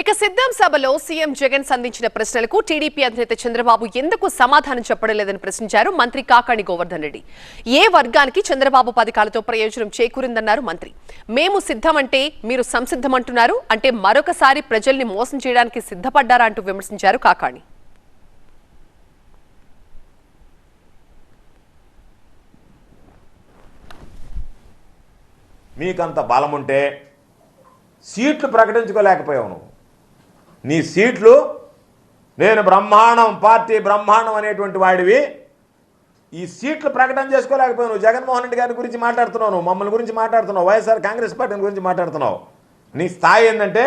ఇక సిద్ధం సభలో సీఎం జగన్ సంధించిన ప్రశ్నలకు టీడీపీ అధినేత చంద్రబాబు ఎందుకు సమాధానం చెప్పడం లేదని ప్రశ్నించారు మంత్రి కాకాణి గోవర్ధన్ రెడ్డి. ఏ వర్గానికి చంద్రబాబు పథకాలతో ప్రయోజనం చేకూరిందన్నారు మంత్రి. మేము సిద్ధమంటే మీరు సంసిద్ధమంటున్నారు అంటే మరొకసారి ప్రజల్ని మోసం చేయడానికి సిద్ధపడ్డారా అంటూ విమర్శించారు కాకాణి. మీకంత బలముంటే సీట్లు ప్రకటించుకోలేకపోయావు నువ్వు. నీ సీట్లు నేను బ్రహ్మాండం పార్టీ బ్రహ్మాండం అనేటువంటి వాడివి. ఈ సీట్లు ప్రకటన చేసుకోలేకపోయావు. నువ్వు జగన్మోహన్ రెడ్డి గారి గురించి మాట్లాడుతున్నావు నువ్వు మమ్మల్ని గురించి మాట్లాడుతున్నావు వైఎస్ఆర్ కాంగ్రెస్ పార్టీ గురించి మాట్లాడుతున్నావు. నీ స్థాయి ఏంటంటే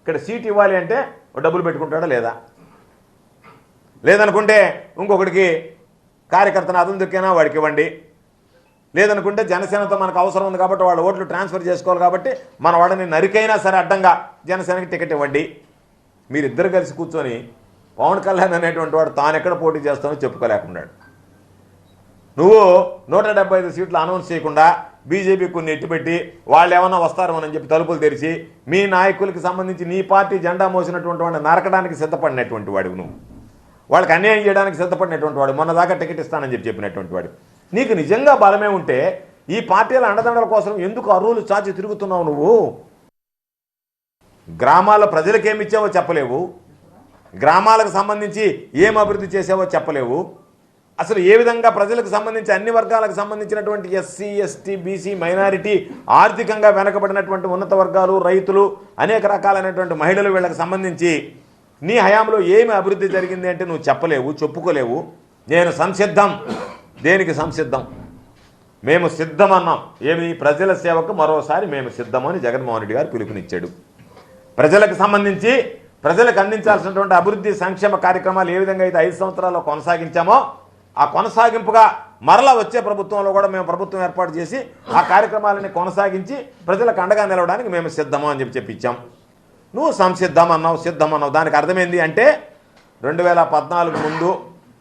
ఇక్కడ సీట్ ఇవ్వాలి అంటే డబ్బులు పెట్టుకుంటాడా లేదా? లేదనుకుంటే ఇంకొకటికి కార్యకర్తను అదం దొక్కినా వాడికి ఇవ్వండి. లేదనుకుంటే జనసేనతో మనకు అవసరం ఉంది కాబట్టి వాళ్ళ ఓట్లు ట్రాన్స్ఫర్ చేసుకోవాలి కాబట్టి మన వాళ్ళని నరికైనా సరే అడ్డంగా జనసేనకి టికెట్ ఇవ్వండి. మీరిద్దరు కలిసి కూర్చొని పవన్ కళ్యాణ్ అనేటువంటి వాడు తాను ఎక్కడ పోటీ చేస్తానో చెప్పుకోలేకున్నాడు. నువ్వు నూట డెబ్బై ఐదు సీట్లు అనౌన్స్ చేయకుండా బీజేపీ కొన్ని ఎట్టుపెట్టి వాళ్ళు ఏమన్నా వస్తారమని చెప్పి తలుపులు తెరిచి మీ నాయకులకి సంబంధించి నీ పార్టీ జెండా మోసినటువంటి వాడిని నరకడానికి సిద్ధపడినటువంటి వాడివి నువ్వు. వాళ్ళకి అన్యాయం చేయడానికి సిద్ధపడినటువంటి వాడు మొన్న దాకా టికెట్ ఇస్తానని చెప్పి చెప్పినటువంటి వాడు. నీకు నిజంగా బలమే ఉంటే ఈ పార్టీల అండదండల కోసం ఎందుకు అరువులు చాచి తిరుగుతున్నావు నువ్వు? గ్రామాల ప్రజలకు ఏమి ఇచ్చావో చెప్పలేవు? గ్రామాలకు సంబంధించి ఏం అభివృద్ధి చేసావో చెప్పలేవు? అసలు ఏ విధంగా ప్రజలకు సంబంధించి అన్ని వర్గాలకు సంబంధించినటువంటి ఎస్సీ ఎస్టీ బీసీ మైనారిటీ ఆర్థికంగా వెనకబడినటువంటి ఉన్నత వర్గాలు రైతులు అనేక రకాలైనటువంటి మహిళలు వీళ్ళకి సంబంధించి నీ హయాంలో ఏమి అభివృద్ధి జరిగింది అంటే నువ్వు చెప్పలేవు చెప్పుకోలేవు. నేను సంసిద్ధం. దేనికి సంసిద్ధం? మేము సిద్ధమన్నాం. ఏమి? ప్రజల సేవకు మరోసారి మేము సిద్ధమని జగన్మోహన్ రెడ్డి గారు పిలుపునిచ్చాడు. ప్రజలకు సంబంధించి ప్రజలకు అందించాల్సినటువంటి అభివృద్ధి సంక్షేమ కార్యక్రమాలు ఏ విధంగా అయితే ఐదు సంవత్సరాల్లో కొనసాగించామో ఆ కొనసాగింపుగా మరలా వచ్చే ప్రభుత్వంలో కూడా మేము ప్రభుత్వం ఏర్పాటు చేసి ఆ కార్యక్రమాలని కొనసాగించి ప్రజలకు అండగా నిలవడానికి మేము సిద్ధము అని చెప్పి చెప్పించాం నువ్వు సంసిద్ధం అన్నావు సిద్ధం అన్నావు. దానికి అర్థమైంది అంటే రెండు వేల పద్నాలుగు ముందు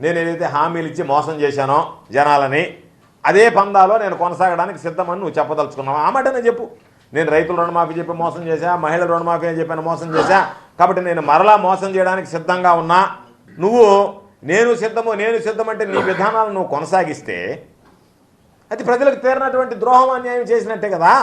నేను ఏదైతే హామీలు ఇచ్చి మోసం చేశానో జనాలని అదే పందాలో నేను కొనసాగడానికి సిద్ధమని నువ్వు చెప్పదలుచుకున్నావు. ఆ మాటనే చెప్పు. నేను రైతుల రుణమాఫీ చెప్పి మోసం చేశా మహిళల రుణమాఫీ అని చెప్పిన మోసం చేశా. కాబట్టి నేను మరలా మోసం చేయడానికి సిద్ధంగా ఉన్నా. నువ్వు నేను సిద్ధము నేను సిద్ధమంటే నీ విధానాలను నువ్వు కొనసాగిస్తే అది ప్రజలకు తీరినటువంటి ద్రోహం అన్యాయం చేసినట్టే కదా.